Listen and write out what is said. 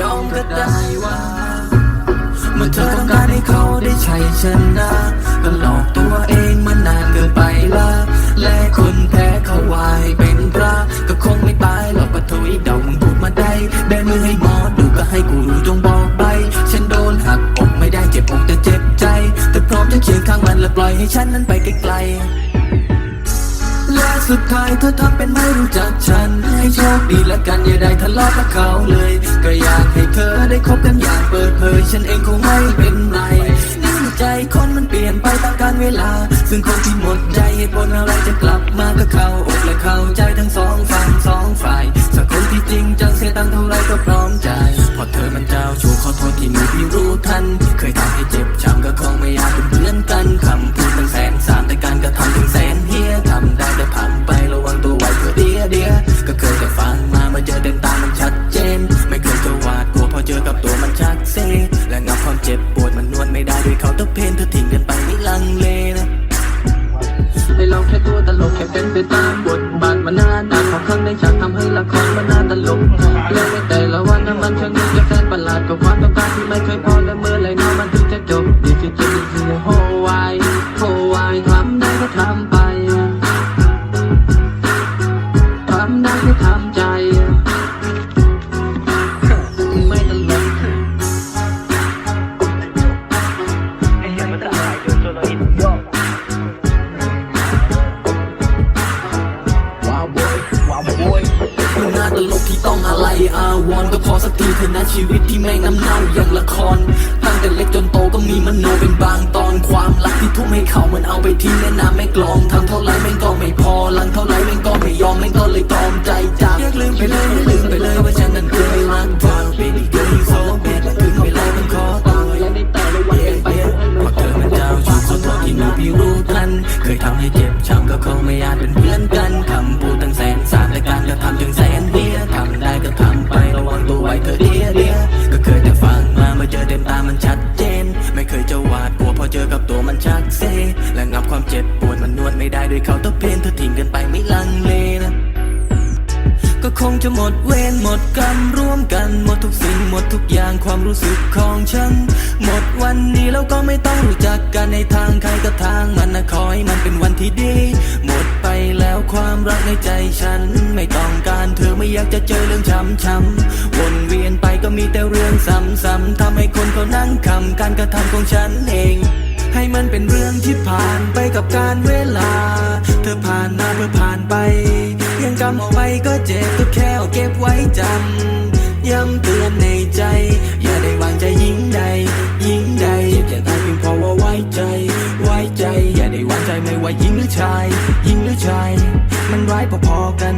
ยอมก็ได้ว่าเมื่อเธอต้องการให้เขาได้ใช้ชนะก็หลอกตัวเองมานานเกินไปละและคนแพ้เขาวายเป็นพระก็คงไม่ตายหรอกปะโถยเดามึงพูดมาได้แบมือให้หมอดูก็ให้กูรู้จงบอกไป ฉันโดนหักอกไม่ได้เจ็บอกแต่เจ็บใจ แต่พร้อมจะเคียงข้างมันและปล่อยให้ฉันนั้นไปไกลๆแล สุดท้ายเธอทำเป็นไม่รู้จักฉัน ให้โชคดีและกันอย่าได้ทะเลาะกับเขาเลย ก็อยากให้เธอได้คบกันอย่างเปิดเผย ฉันเองคงไม่เป็นไรนี่ใจคนมันเปลี่ยนไปตามกาลเวลา ซึ่งคนที่หมดใจเหตุผลอะไรจะกลับมาก็เข้าอกและเข้าใจทั้งสองฝั่งสองฝ่ายสักคนที่จริงจังเสียตังเท่าไรก็พร้อมใจพราะเธอมันเจ้าชู้ขอโทษที่มีพี่รู้ทัน เคยทำให้เจ็บช้ำก็คงไม่อยากเป็นเพื่อนกันคำพูด ตัวมันชักเซและงับความเจ็บปวดมันนวดไม่ได้ด้วยเขาต้องเพนเธอทิ้งกันไปไม่ลังเลนะให้เราแค่ตัวตลกแค่เป็นไปตามบทบาทมานานแต่ของข้างในฉากทำให้ละครมันน่าตลกและในแต่ละวันนั้นมันช่างมีจะแสนประหลาดกับความต้องการที่ไม่เคยพอ มันน่าตลกที่ต้องอะไรอาวรณ์ก็พอสักทีเถอนะชีวิตที่แม่งน้ำเน่าอย่างละคร ตั้งแต่เล็กจนโตก็มีมโนเป็นบางตอนความรักที่ทุ่มให้เขามันเอาไปทิ้งแม่น้ำไม่กลองทำเท่าไรแม่งก็ไม่พอลังเท่าไรแม่งก็ไม่ยอมแม่งก็เลยตอมใจจากอยากลืมไปเลยให้ลืมไปเลยว่าฉันนั้นเคยรักเธอ baby girl you so bad และถึงเวลาต้องขอตัวและในแต่ละวันเป็นไปเพราะเธอมันเจ้าชู้ขอโทษที่หนูพี่รู้ทันเคยทำให้เจ็บช้ำก็คงไม่อาจเป็น มันชัดเจน ไม่เคยจะหวาดกลัวพอเจอกับตัวมันชักเซและงับความเจ็บปวดมันนวดไม่ได้ด้วยเขาต้องเพนเธอทิ้งกันไป จะหมดเวรหมดกรรมร่วมกัน หมดทุกสิ่งหมดทุกอย่างความรู้สึกของฉัน หมดวันนี้แล้วก็ไม่ต้องรู้จักกันในทางใครก็ทางมันนะขอให้มันเป็นวันที่ดี หมดไปแล้วความรักในใจฉัน ไม่ต้องการเธอไม่อยากจะเจอเรื่องช้ำๆวนเวียนไปก็มีแต่เรื่องซ้ำๆทำให้คนเขานั่งคำการกระทำของฉันเองให้มันเป็นเรื่องที่ผ่านไปกับการเวลา เธอผ่านมาเพื่อผ่านไป ยังจำเอาไว้ก็เจ็บก็แค่เอาเก็บไว้จำย้ำเตือนในใจ อย่าได้วางใจยิ่งใด ยิ่งใดเจ็บแค่ตายเพียงเพราะว่าไว้ใจ ไว้ใจ อย่าได้วางใจไม่ว่าหญิงหรือชายหญิงหรือชาย มันร้ายพอๆกัน